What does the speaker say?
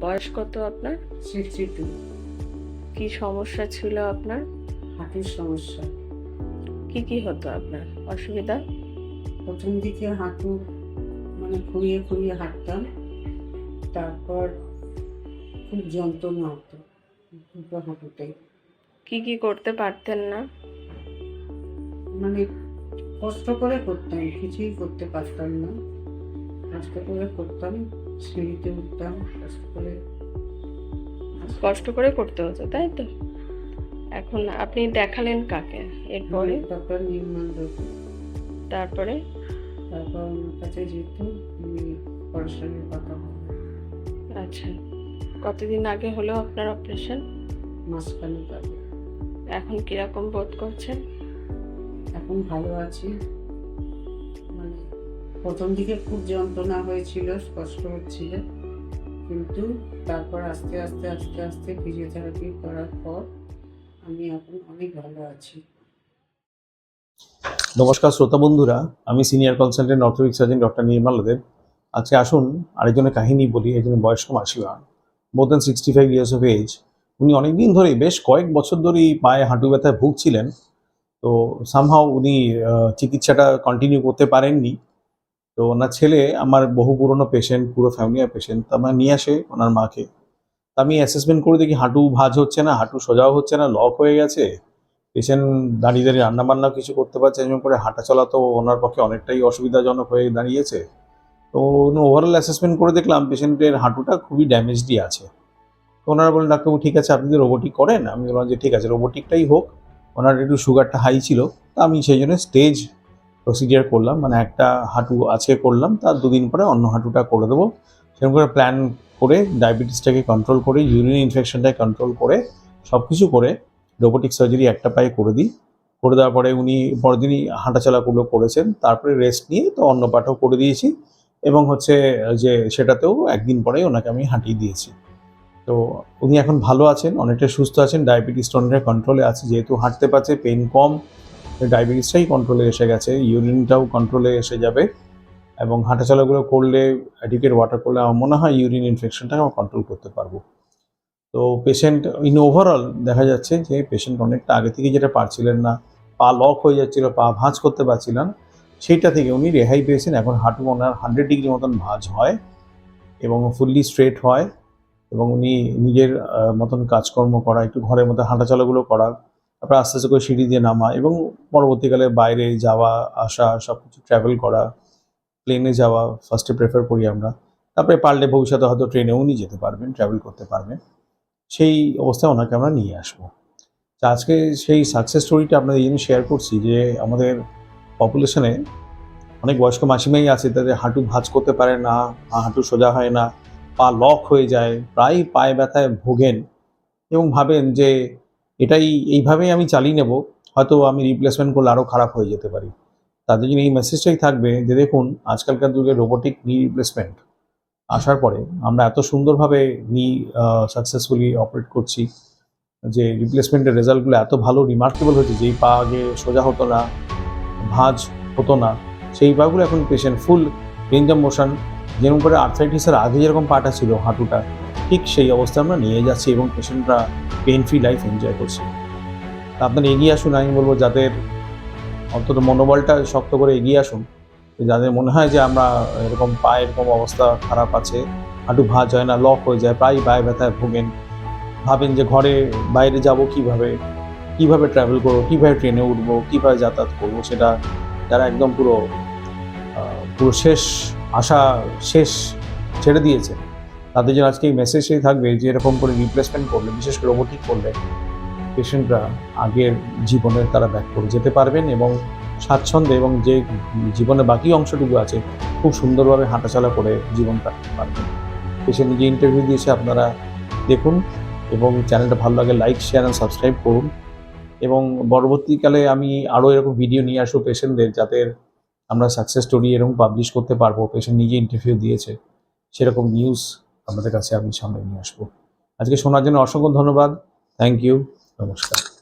বয়স কত আপনার? সিক্সটি টু কি সমস্যা ছিল আপনার? হাঁটুর সমস্যা। কি কি হতো আপনার? অসুবিধা? প্রথম দিকে হাঁটু মানে খুঁড়িয়ে খুঁড়িয়ে হাঁটতাম। তারপর খুব যন্ত্রণা হতো দুটো হাঁটুতে কি কি করতে পারতেন না? মানে কষ্ট করে করতাম কিছুই করতে পারতাম না। কষ্ট করে করতাম সিঁড়িতে উঠতাম কষ্ট করে। কষ্ট করে করতে হতো তাই তো? এখন আপনি দেখালেন কাকে? এরপরে? তারপর নির্মাণ তারপরে? তারপর আমার কাছে যেত পড়াশোনার কথা বলতাম আচ্ছা কতদিন আগে হলো আপনার অপারেশন মাঝখানে যাবে এখন কীরকম বোধ করছেন? এখন ভালো আছি। মানে প্রথম দিকে খুব যন্ত্রণা হয়েছিল কষ্ট হচ্ছিল। কিন্তু তারপর আস্তে আস্তে আস্তে আস্তে ফিজিওথেরাপি করার পর আমি এখন অনেক ভালো আছি। নমস্কার শ্রোতা বন্ধুরা আমি senior consultant orthopaedic surgeon doctor Nirmal Deb. আজকে আসুন আরেকজনের কাহিনী বলি, একজন বয়স্ক মাসিমা more than sixty five years of age উনি অনেকদিন ধরে বেশ কয়েক বছর ধরেই পায়ে হাঁটু ব্যথায় ভুগছিলেন। তো সামহাও উনি চিকিৎসাটা কন্টিনিউ করতে পারেননি। তো ওনার ছেলে, আমার বহু পুরনো পেশেন্ট পুরো ফ্যামিলিয়ার পেশেন্ট তো আমার নিয়ে আসে ওনার মাকে। তা আমি অ্যাসেসমেন্ট করে দেখি, হাঁটু ভাঁজ হচ্ছে না, হাঁটু সোজাও হচ্ছে না লক হয়ে গেছে। পেশেন্ট দাঁড়িয়ে দাঁড়িয়ে রান্না বান্না কিছু করতে পারছে এরকম করে হাঁটা চলা তো ওনার পক্ষে অনেকটাই অসুবিধাজনক হয়ে দাঁড়িয়েছে। তো ওভারঅল অ্যাসেসমেন্ট করে দেখলাম পেশেন্টের হাঁটুটা খুবই ড্যামেজডই আছে। তো ওনারা বললেন, ডাক্তারবাবু, ঠিক আছে, আপনি যদি রোবোটিক করেন। আমি বললাম যে, ঠিক আছে রোবোটিকটাই হোক। ওনার একটু সুগারটা হাই ছিল। তা আমি সেই জন্য স্টেজ প্রসিডিয়ার করলাম মানে একটা হাঁটু আজকে করলাম, তার দুদিন পরে অন্য হাঁটুটা করে দেবো। সেরকম করে প্ল্যান করে ডায়াবেটিসটাকে কন্ট্রোল করে ইউরিন ইনফেকশনটাকে কন্ট্রোল করে সব কিছু করে রোবোটিক সার্জারি একটা পায়ে করে দিই। করে দেওয়ার পরে উনি, পরদিনই হাঁটাচলাগুলো করেছেন। তারপরে রেস্ট নিয়ে তো অন্য পাঠও করে দিয়েছি। এবং হচ্ছে যে সেটাতেও একদিন পরেই ওনাকে আমি হাঁটিয়ে দিয়েছি। তো উনি এখন ভালো আছেন, অনেকটা সুস্থ আছেন ডায়াবেটিস অনেকটা কন্ট্রোলে আছে, যেহেতু হাঁটতে পারছে পেন কম ডায়াবেটিসটাই কন্ট্রোলে এসে গেছে ইউরিনটাও কন্ট্রোলে এসে যাবে এবং হাঁটাচলাগুলো করলে অ্যাডিকেট ওয়াটার করলে আমার মনে হয় ইউরিন ইনফেকশনটাকে আমরা কন্ট্রোল করতে পারব। তো পেশেন্ট ইন ওভারঅল দেখা যাচ্ছে যে পেশেন্ট অনেকটা আগে থেকে যেটা পারছিলেন না, পা লক হয়ে যাচ্ছিল, পা ভাঁজ করতে পারছিলেন সেইটা থেকে উনি রেহাই পেয়েছেন। এখন হাঁটু ওনার হান্ড্রেড ডিগ্রি মতন ভাঁজ হয় এবং ফুললি স্ট্রেট হয় এবং উনি নিজের মতন কাজকর্ম করা, একটু ঘরের মধ্যে হাঁটাচলাগুলো করা, তারপর আস্তে আস্তে করে সিঁড়ি দিয়ে নামা এবং পরবর্তীকালে বাইরে যাওয়া, আসা সব কিছু ট্রাভেল করা প্লেনে যাওয়া ফার্স্টে প্রেফার করি আমরা। তারপরে পারলে ভবিষ্যতে হয়তো ট্রেনে উনি যেতে পারবেন ট্রাভেল করতে পারবেন। সেই অবস্থায় ওনাকে আমরা নিয়ে আসব। আজকে সেই সাকসেস স্টোরিটা আপনাদের এই জন্য শেয়ার করছি যে আমাদের পপুলেশনে অনেক বয়স্ক মাসিমাই আছে, তাদের হাঁটু ভাঁজ করতে পারে না হাঁটু সোজা হয় না, পা লক হয়ে যায়, প্রায় পায়ে ব্যথায় ভোগেন এবং ভাবেন যে এটাই, এইভাবেই আমি চালিয়ে নেব, হয়তো আমি রিপ্লেসমেন্ট করলে আরও খারাপ হয়ে যেতে পারি। তাদের জন্য এই মেসেজটাই থাকবে যে দেখুন, আজকালকার যুগে রোবোটিক নি রিপ্লেসমেন্ট আসার পরে আমরা এত সুন্দরভাবে নি সাকসেসফুলি অপারেট করছি যে রিপ্লেসমেন্টের রেজাল্টগুলো এত ভালো রিমার্কেবল হয়েছে যেই পা আগে সোজা হতো না। ভাঁজ হতো না। সেই পাগুলো এখন patient full range of motion, যেরকম করে আর্থ্রাইটিসের আগে যেরকম পাটা ছিল হাঁটুটা, ঠিক সেই অবস্থায় আমরা নিয়ে যাচ্ছি এবং পেশেন্টরা পেন ফ্রি লাইফ এনজয় করছে। তা আপনারা এগিয়ে আসুন, আমি বলব যাদের অন্তত মনোবলটা শক্ত করে এগিয়ে আসুন, যাদের মনে হয় যে আমরা এরকম পা এরকম অবস্থা খারাপ আছে, হাঁটু ভাঁজ হয় না, লক হয়ে যায়, প্রায় পায়ে ব্যথায় ভোগেন, ভাবেন যে ঘরে বাইরে যাব কীভাবে? কীভাবে ট্রাভেল করব, কীভাবে ট্রেনে উঠবো, কীভাবে যাতায়াত করব, সেটা যারা একদম পুরো পুরো শেষ আশা শেষ ছেড়ে দিয়েছে। তাদের জন্য আজকে এই মেসেজটাই থাকবে যে এরকম করে রিপ্লেসমেন্ট করলে, বিশেষ করে রোবোটিক করলে পেশেন্টরা আগের জীবনে তারা ব্যাক করে যেতে পারবেন এবং স্বাচ্ছন্দ্যে এবং যে জীবনের বাকি অংশটুকু আছে, খুব সুন্দরভাবে হাঁটাচলা করে জীবন কাটাতে পারবেন। পেশেন্ট নিজে ইন্টারভিউ দিয়েছে আপনারা দেখুন এবং চ্যানেলটা ভালো লাগে লাইক শেয়ার অ্যান্ড সাবস্ক্রাইব করুন। এবং পরবর্তীকালে আমি আরও এরকম ভিডিও নিয়ে আসব পেশেন্টদের যাতে আমরা সাকসেস স্টোরি এরকম পাবলিশ করতে পারব। পেশেন্ট নিজে ইন্টারভিউ দিয়েছে। সেরকম নিউজ আপনাদের কাছে আমি সামনে নিয়ে আসব। আজকে শোনার জন্য অসংখ্য ধন্যবাদ। থ্যাংক ইউ নমস্কার।